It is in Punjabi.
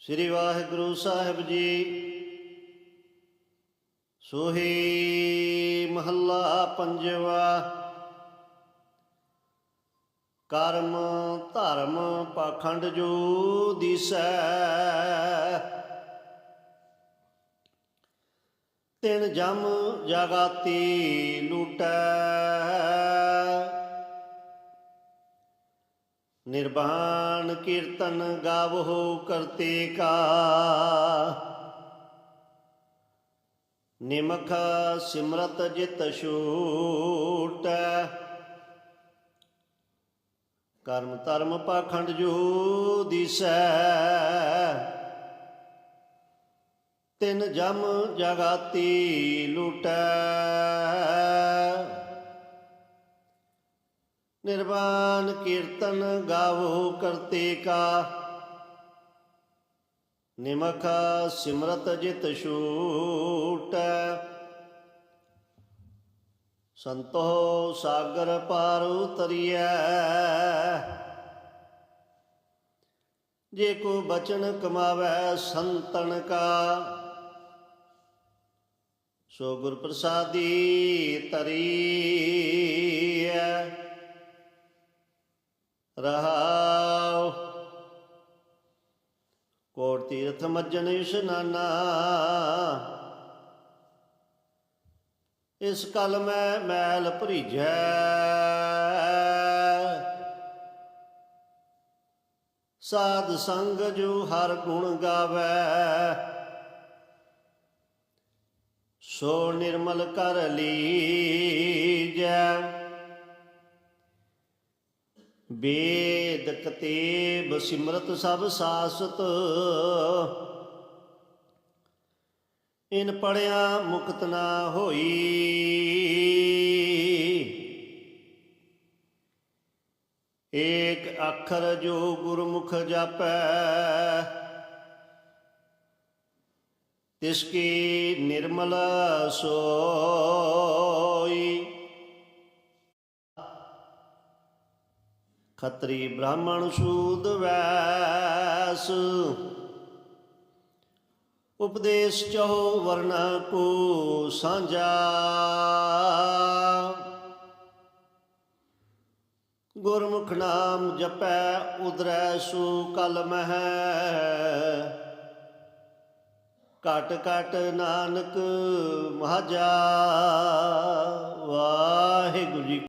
ਸ੍ਰੀ ਵਾਹਿਗੁਰੂ ਸਾਹਿਬ ਜੀ। ਸੋਹੀ ਮਹੱਲਾ ਪੰਜਵਾ, ਕਰਮ ਧਰਮ ਪਾਖੰਡ ਜੋ ਦਿਸੈ। ਤਿਨ ਜਮ ਜਗਾਤੀ ਲੂਟੈ। ਨਿਰਵਾਣ ਕੀਰਤਨ ਗਾਵੋ ਕਰਤੇ ਕਾ। ਨਿਮਖ ਸਿਮਰਤ ਜਿਤ ਛੂਟ ਕਰਮ ਧਰਮ ਪਾਖੰਡ ਜੋ ਦਿਸੈ। ਤਿਨ ਜਮ ਜਗਾਤੀ ਲੁਟੈ। ਨਿਰਵਾਨ ਕੀਰਤਨ ਗਾਵੋ ਕਰਤੇ ਕਾ। ਨਿਮਖ ਸਿਮਰਤ ਜਿਤ ਛੂਟ। ਸੰਤੋ ਸਾਗਰ ਪਾਰ ਉਤਰੀਐ। ਜੇ ਕੋ ਬਚਨ ਕਮਾਵੈ ਸੰਤਨ ਕਾ। ਸੋ ਗੁਰ ਪ੍ਰਸਾਦੀ ਤਰੀਐ। ਰਹਾਉ ਕੋਟ ਤੀਰਥ ਮੱਜਨ ਇਸ਼ਨਾਨਾ ਇਸ ਕਲ ਮੈਂ ਮੈਲ ਭਰੀਜੈ। ਸਾਧ ਸੰਗ ਜੋ ਹਰ ਗੁਣ ਗਾਵੇ। ਸੋ ਨਿਰਮਲ ਕਰ ਲੀਜੈ। ਵੇਦ ਕਤੇਬ ਸਿਮਰਤ ਸਭ ਸਾਸਤ। ਇਨ ਪੜਿਆ ਮੁਕਤ ਨਾ ਹੋਈ। ਏਕ ਅੱਖਰ ਜੋ ਗੁਰਮੁਖ ਜਾਪੈ, ਤਿਸ ਕੀ ਨਿਰਮਲ ਸੋਈ ਖੱਤਰੀ ਬ੍ਰਾਹਮਣ ਸੂਦ ਵੈਸ। ਉਪਦੇਸ਼ ਚਹੁ ਵਰਨਾ ਕੋ ਸਾਂਝਾ। ਗੁਰਮੁਖ ਨਾਮ ਜਪੈ ਉਦਰੈ ਸੂ ਕਲ ਮਹਿ। ਕਟ ਕਟ ਨਾਨਕ ਮਹਾਜਾ ਵਾਹਿਗੁਰੂ ਜੀ